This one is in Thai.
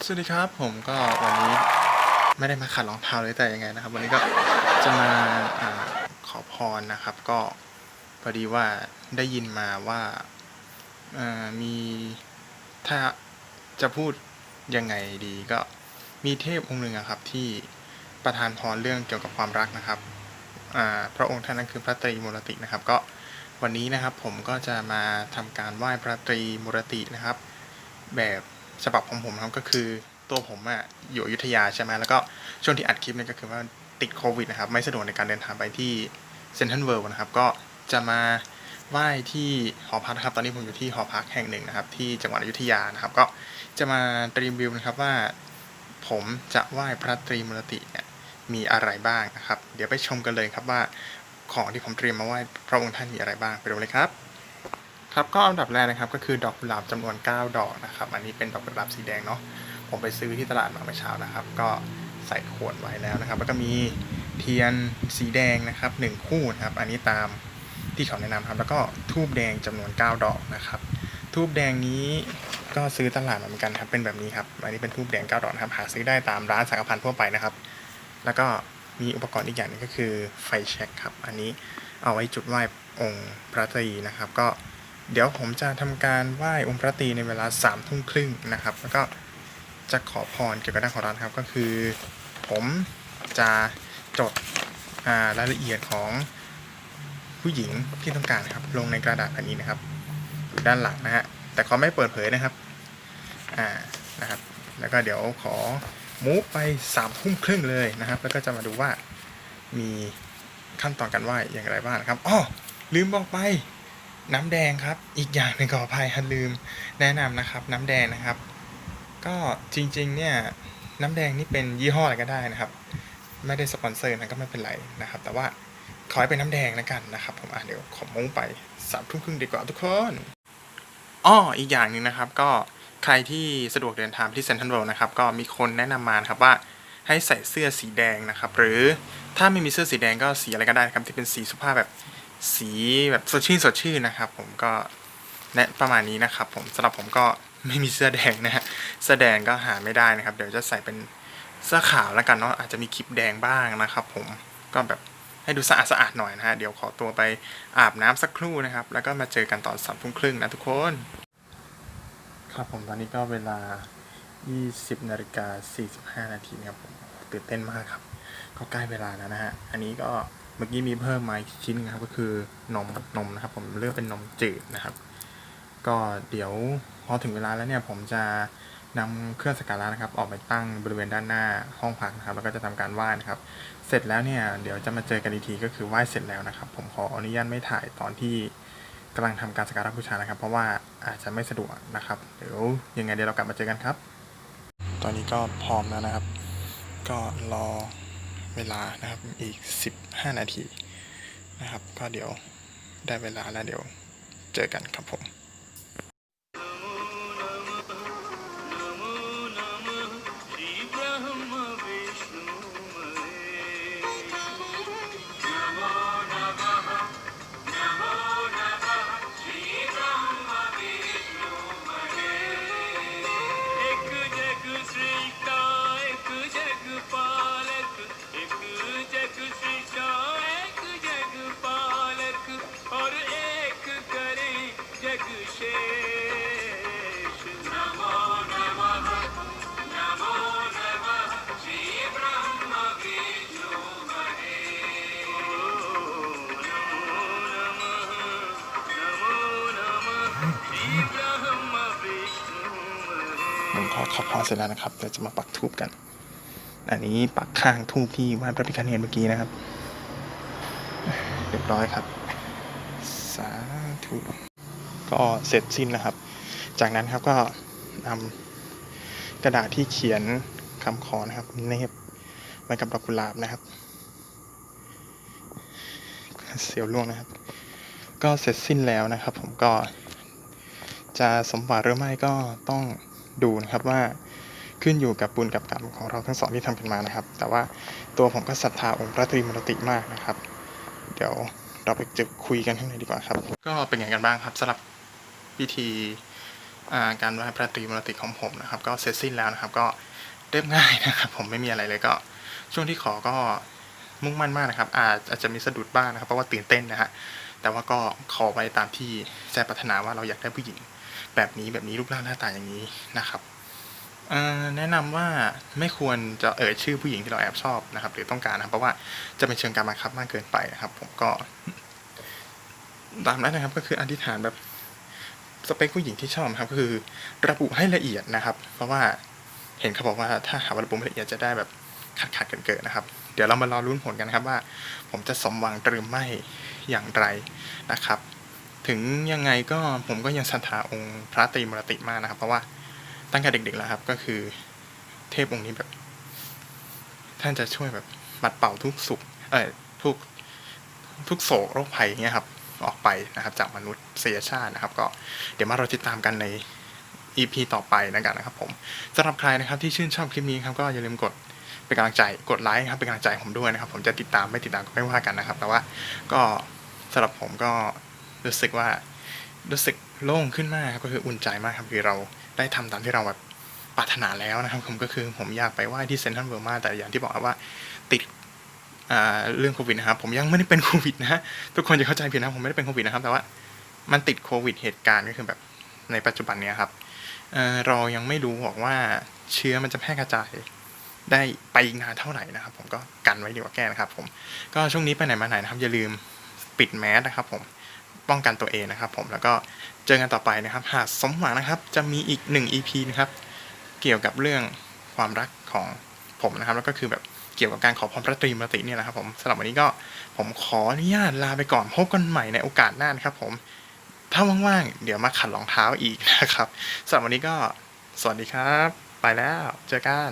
สวัสดีครับผมก็วันนี้ไม่ได้มาขัดรองเท้าเลยแต่ยังไงนะครับ วันนี้ก็จะมาอาขอพรนะครับ ก็พอดีว่าได้ยินมาว่าอ่ามีถ้าจะพูดยังไงดีก็มีเทพองค์หนึ่งอะครับ ที่ประทานพรเรื่องเกี่ยวกับความรักนะครับอ่าพระองค์ท่านนั้นคือพระตรีมูรตินะครับ ก็วันนี้นะครับผมก็จะมาทำการไหว้พระตรีมูรตินะครับ แบบ ฉบับของผมนะครับก็คือตัวผมอะอยู่อยุธยาใช่ไหมแล้วก็ช่วงที่อัดคลิปเนี่ยก็คือว่าติดโควิดนะครับ ไม่สะดวกในการเดินทางไปที่เซนทรัลเวิลด์นะครับ ก็จะมาไหว้ที่หอพักนะครับตอนนี้ผมอยู่ที่หอพักแห่งหนึ่งนะครับ ที่จังหวัดอยุธยานะครับ ก็จะมาตรีวิวนะครับว่า ผมจะไหว้พระตรีมูรติเนี่ยมีอะไรบ้างนะครับ เดี๋ยวไปชมกันเลยครับว่าของที่ผมเตรียมมาไหว้พระองค์ท่านมีอะไรบ้างไปดูเลยครับ ครับก็อันดับแรกนะครับก็คือดอกกุหลาบจำนวน 9 ดอกนะครับ อันนี้เป็นดอกกุหลาบสีแดงเนาะผมไปซื้อที่ตลาดมาเมื่อเช้านะครับ ก็ใส่ขวดไว้แล้วนะครับ แล้วก็มีเทียนสีแดงนะครับหนึ่งคู่นะครับ อันนี้ตามที่เขาแนะนำครับ แล้วก็ทูบแดงจำนวน 9 ดอกนะครับ ทูบแดงนี้ก็ซื้อตลาดมาเหมือนกันครับ เป็นแบบนี้ครับ อันนี้เป็นทูบแดง 9 ดอกนะครับหาซื้อได้ตามร้านสังฆพันธ์ทั่วไปนะครับ แล้วก็มีอุปกรณ์อีกอย่างนึงก็คือไฟแช็กครับ อันนี้เอาไว้จุดไหว้องค์พระตรีนะครับ ก็ เดี๋ยวผมจะทำการไหว้องค์พระตีในเวลาสามทุ่มครึ่งนะครับ แล้วก็จะขอพรเกี่ยวกับด้านของร้านครับ ก็คือ ผมจะจดรายละเอียดของผู้หญิงที่ต้องการนะครับ ลงในกระดาษแผ่นนี้นะครับอยู่ด้านหลังนะฮะแต่ขอไม่เปิดเผยนะครับอ่านะครับ แล้วก็เดี๋ยวขอมูฟไปสามทุ่มครึ่งเลยนะครับ แล้วก็จะมาดูว่ามีขั้นตอนการไหว้อย่างไรบ้างครับอ้อลืมบอกไป น้ำแดงครับ อีกอย่างหนึ่งขออภัยครับลืม แนะนำนะครับ น้ำแดงนะครับ ก็จริงๆ เนี่ยน้ำแดงนี่เป็นยี่ห้ออะไรก็ได้นะครับ ไม่ได้สปอนเซอร์นะก็ไม่เป็นไรนะครับ แต่ว่าขอให้เป็นน้ำแดงแล้วกันนะครับ ผมอะเดี๋ยวขอมุ่งไปสามทุ่มครึ่งดีกว่าทุกคนอ้ออีกอย่างหนึ่งนะครับ ก็ใครที่สะดวกเดินทางที่เซ็นทรัลเวิลด์นะครับ ก็มีคนแนะนำมานะครับว่าให้ใส่เสื้อสีแดงนะครับ หรือถ้าไม่มีเสื้อสีแดงก็สีอะไรก็ได้นะครับที่เป็นสีสุภาพแบบ สีแบบสดชื่นสดชื่นนะครับ ผมก็แนะประมาณนี้นะครับ ผมสำหรับผมก็ไม่มีเสื้อแดงนะฮะเสื้อแดงก็หาไม่ได้นะครับ เดี๋ยวจะใส่เป็นเสื้อขาวแล้วกันเนาะอาจจะมีคลิปแดงบ้างนะครับ ผมก็แบบให้ดูสะอาดสะอาดหน่อยนะฮะเดี๋ยวขอตัวไปอาบน้ำสักครู่นะครับ แล้วก็มาเจอกันตอนสามทุ่มครึ่งนะทุกคน ครับผมตอนนี้ก็เวลา 20นาฬิกา45นาทีนะครับผมตื่นเต้นมากครับ ก็ใกล้เวลาแล้วนะฮะอันนี้ก็ เมื่อกี้มีเพิ่มมาอีกชิ้นนะครับ ก็คือนมนมนะครับ ผมเลือกเป็นนมจืดนะครับ ก็เดี๋ยวพอถึงเวลาแล้วเนี่ยผมจะนำเครื่องสักการะนะครับ ออกไปตั้งบริเวณด้านหน้าห้องพักนะครับ แล้วก็จะทำการไหว้นะครับ เสร็จแล้วเนี่ยเดี๋ยวจะมาเจอกันอีกทีก็คือไหว้เสร็จแล้วนะครับ ผมขออนุญาตไม่ถ่ายตอนที่กำลังทำการสักการะบูชานะครับ เพราะว่าอาจจะไม่สะดวกนะครับ เดี๋ยวยังไงเดี๋ยวเรากลับมาเจอกันครับ ตอนนี้ก็พร้อมแล้วนะครับ ก็รอ เวลานะครับอีก 15 นาทีนะครับ ก็เดี๋ยวได้เวลาแล้วเดี๋ยวเจอกันครับผม ผมขอขอพรเสร็จแล้วนะครับเดี๋ยวจะมาปักทูบกัน อันนี้ปักข้างทูบที่ไหว้พระพิฆเนศเมื่อกี้นะครับ เรียบร้อยครับ สาธุ ก็เสร็จสิ้นนะครับ จากนั้นครับก็นำกระดาษที่เขียนคำขอนะครับเนบไว้กับดอกกุหลาบนะครับ เสียวล่วงนะครับ ก็เสร็จสิ้นแล้วนะครับ ผมก็จะสมหวังหรือไม่ก็ต้องดูนะครับว่าขึ้นอยู่กับบุญกับกรรมของเราทั้งสองที่ทำกันมานะครับ แต่ว่าตัวผมก็ศรัทธาองค์พระตรีมรติมากนะครับ เดี๋ยวเราไปจะคุยกันข้างในดีกว่าครับ ก็เป็นไงกันบ้างครับสำหรับ พิธีการไหว้พระตรีมรติของผมนะครับ ก็เสร็จสิ้นแล้วนะครับ ก็เรียบง่ายนะครับ ผมไม่มีอะไรเลยก็ ช่วงที่ขอก็มุ่งมั่นมากนะครับ อาจอาจจะมีสะดุดบ้างนะครับ เพราะว่าตื่นเต้นนะฮะแต่ว่าก็ขอไปตามที่ใจปรารถนาว่าเราอยากได้ผู้หญิง แบบนี้แบบนี้รูปร่างหน้าตาอย่างนี้นะครับแนะนำว่าไม่ควรจะเอ่ยชื่อผู้หญิงที่เราแอบชอบนะครับ หรือต้องการนะครับเพราะว่าจะเป็นเชิงการบังคับมากเกินไปนะครับ ผมก็ตามนั้นนะครับก็คืออธิษฐานแบบ สเปคผู้หญิงที่ชอบครับก็คือระบุให้ละเอียดนะครับ เพราะว่าเห็นเขาบอกว่าถ้าหาว่าระบุไม่ละเอียดจะได้แบบขาดขาดเกินเกินๆนะครับ เดี๋ยวเรามารอรุ้นผลกันครับว่า ผมจะสมหวังหรือไม่อย่างไรนะครับ ถึงยังไงก็ผมก็ยังศรัทธาองค์พระตรีมรติมากนะครับ เพราะว่าตั้งแต่เด็กๆแล้วครับ ก็คือเทพองค์นี้แบบ ท่านจะช่วยแบบปัดเป่าทุกสุขเอ่อทุกทุกโศกโรคภัยอย่างเงี้ยครับ ออกไปนะครับจากมนุษยชาตินะครับ ก็เดี๋ยวมาเราติดตามกันใน EP ต่อไปนะกันนะครับผมสำหรับใครนะครับที่ชื่นชอบคลิปนี้ครับก็อย่าลืมกดเป็นกำลังใจกดไลค์ครับเป็นกำลังใจผมด้วยนะครับ ผมจะติดตามไม่ติดตามก็ไม่ว่ากันนะครับ แต่ว่าก็สำหรับผมก็รู้สึกว่ารู้สึกโล่งขึ้นมากครับก็คืออุ่นใจมากครับคือเราได้ทำตามที่เราแบบปรารถนาแล้วนะครับ ผมก็คือผมอยากไปไหว้ที่เซนทรัลเวิร์มาแต่อย่างที่บอกว่าติด เรื่องโควิดนะครับ ผมยังไม่ได้เป็นโควิดนะทุกคนจะเข้าใจผิดนะผมไม่ได้เป็นโควิดนะครับ แต่ว่ามันติดโควิดเหตุการณ์ก็คือแบบในปัจจุบันเนี้ยครับเเรายังไม่รู้หรอกว่าเชื้อมันจะแพร่กระจายได้ไปอีกนานเท่าไหร่นะครับ ผมก็กันไว้ดีกว่าแก้นะครับ ผมก็ช่วงนี้ไปไหนมาไหนนะครับ อย่าลืมปิดแมสนะครับ ผมป้องกันตัวเองนะครับ ผมแล้วก็เจอกันต่อไปนะครับ หากสมหวังนะครับ จะมีอีกหนึ่ง EP นะครับ เกี่ยวกับเรื่องความรักของผมนะครับ แล้วก็คือแบบ เกี่ยวกับการขอพรพระตรีมรติเนี่ยแหละครับผมสำหรับวันนี้ก็ผมขออนุญาตลาไปก่อนพบกันใหม่ในโอกาสหน้านะครับผม ถ้าว่างๆ เดี๋ยวมาขัดรองเท้าอีกนะครับสำหรับวันนี้ก็สวัสดีครับ ไปแล้ว เจอกัน